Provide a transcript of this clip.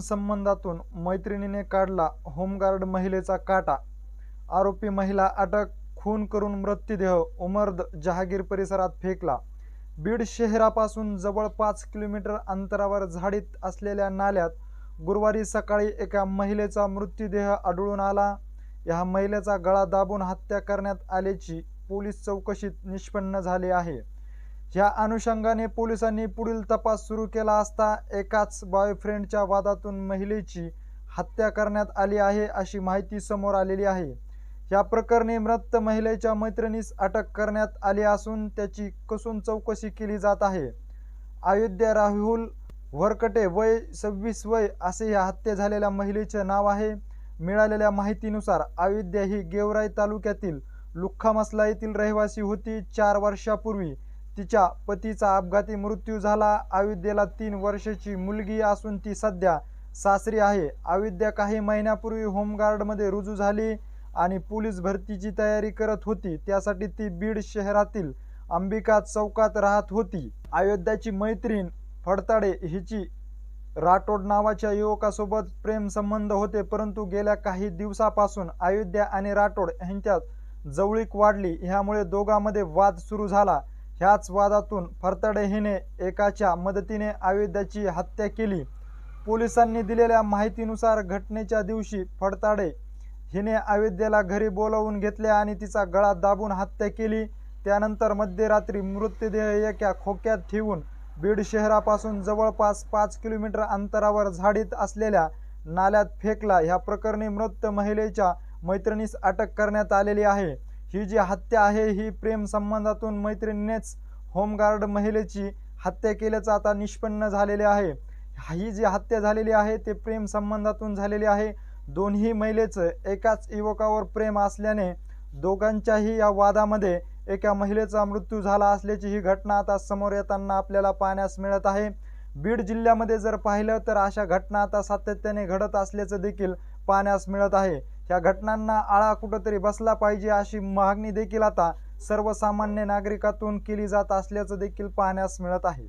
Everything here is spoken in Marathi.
संबंधातून मैत्रिणीने काढला होमगार्ड महिलेचा काटा. आरोपी महिला अटक खून करून मृत्यूदेह उमर्द जहागीर परिसरात फेकला. बीड शहरापासून जवळ पाच किलोमीटर अंतरावर झाडीत असलेल्या नाल्यात गुरुवारी सकाळी एका महिलेचा मृत्यूदेह आढळून आला. या महिलेचा गळा दाबून हत्या करण्यात आल्याची पोलीस चौकशीत निष्पन्न झाली आहे. या अनुषंगाने पोलिसांनी पुढील तपास सुरू केला असता एकाच बॉयफ्रेंडच्या वादातून महिलेची हत्या करण्यात आली आहे अशी माहिती समोर आलेली आहे. या प्रकरणी मृत महिलेच्या मैत्रिणीस अटक करण्यात आली असून त्याची कसून चौकशी केली जात आहे. अयोध्या राहुल वरकटे वय सव्वीस वय असे या हत्या झालेल्या महिलेचे नाव आहे. मिळालेल्या माहितीनुसार अयोध्या ही गेवराई तालुक्यातील लुख्खामसला येथील रहिवासी होती. चार वर्षापूर्वी तिच्या पतीचा अपघाती मृत्यू झाला. अयोध्येला तीन वर्षाची मुलगी असून ती सध्या सासरी आहे. अयोध्या काही महिन्यापूर्वी होमगार्डमध्ये रुजू झाली आणि पोलीस भरतीची तयारी करत होती. त्यासाठी ती बीड शहरातील अंबिका चौकात राहत होती. अयोध्याची मैत्रीण फडताडे हिची राठोड नावाच्या युवकासोबत प्रेम संबंध होते परंतु गेल्या काही दिवसापासून अयोध्या आणि राठोड यांच्यात जवळीक वाढली. ह्यामुळे दोघांमध्ये वाद सुरू झाला. ह्याच वादातून फरतडे हिने एकाच्या मदतीने अयोध्याची हत्या केली. पोलिसांनी दिलेल्या माहितीनुसार घटनेच्या दिवशी फडताडे हिने अयोध्येला घरी बोलावून घेतले आणि तिचा गळा दाबून हत्या केली. त्यानंतर मध्यरात्री मृतदेह एका खोक्यात ठेवून बीड शहरापासून जवळपास पाच किलोमीटर अंतरावर झाडीत असलेल्या नाल्यात फेकला. ह्या प्रकरणी मृत महिलेच्या मैत्रिणीस अटक करण्यात आलेली आहे. ही जी हत्या आहे ही प्रेम संबंधातून मैत्रिणीनेच होमगार्ड महिलेची हत्या केल्याचं आता निष्पन्न झालेले आहे. ही जी हत्या झालेली आहे ते प्रेम संबंधातून झालेली आहे. दोन्ही महिलेचं एकाच युवकावर प्रेम असल्याने दोघांच्याही या वादामध्ये एका महिलेचा मृत्यू झाला असल्याची ही घटना आता समोर येताना आपल्याला पाहण्यास मिळत आहे. बीड जिल्ह्यामध्ये जर पाहिलं तर अशा घटना आता सातत्याने घडत असल्याचं देखील पाहण्यास मिळत आहे. या घटनांना आळा कुठंतरी बसला पाहिजे अशी मागणी देखील आता सर्वसामान्य नागरिकातून केली जात असल्याचं देखील पाहण्यास मिळत आहे.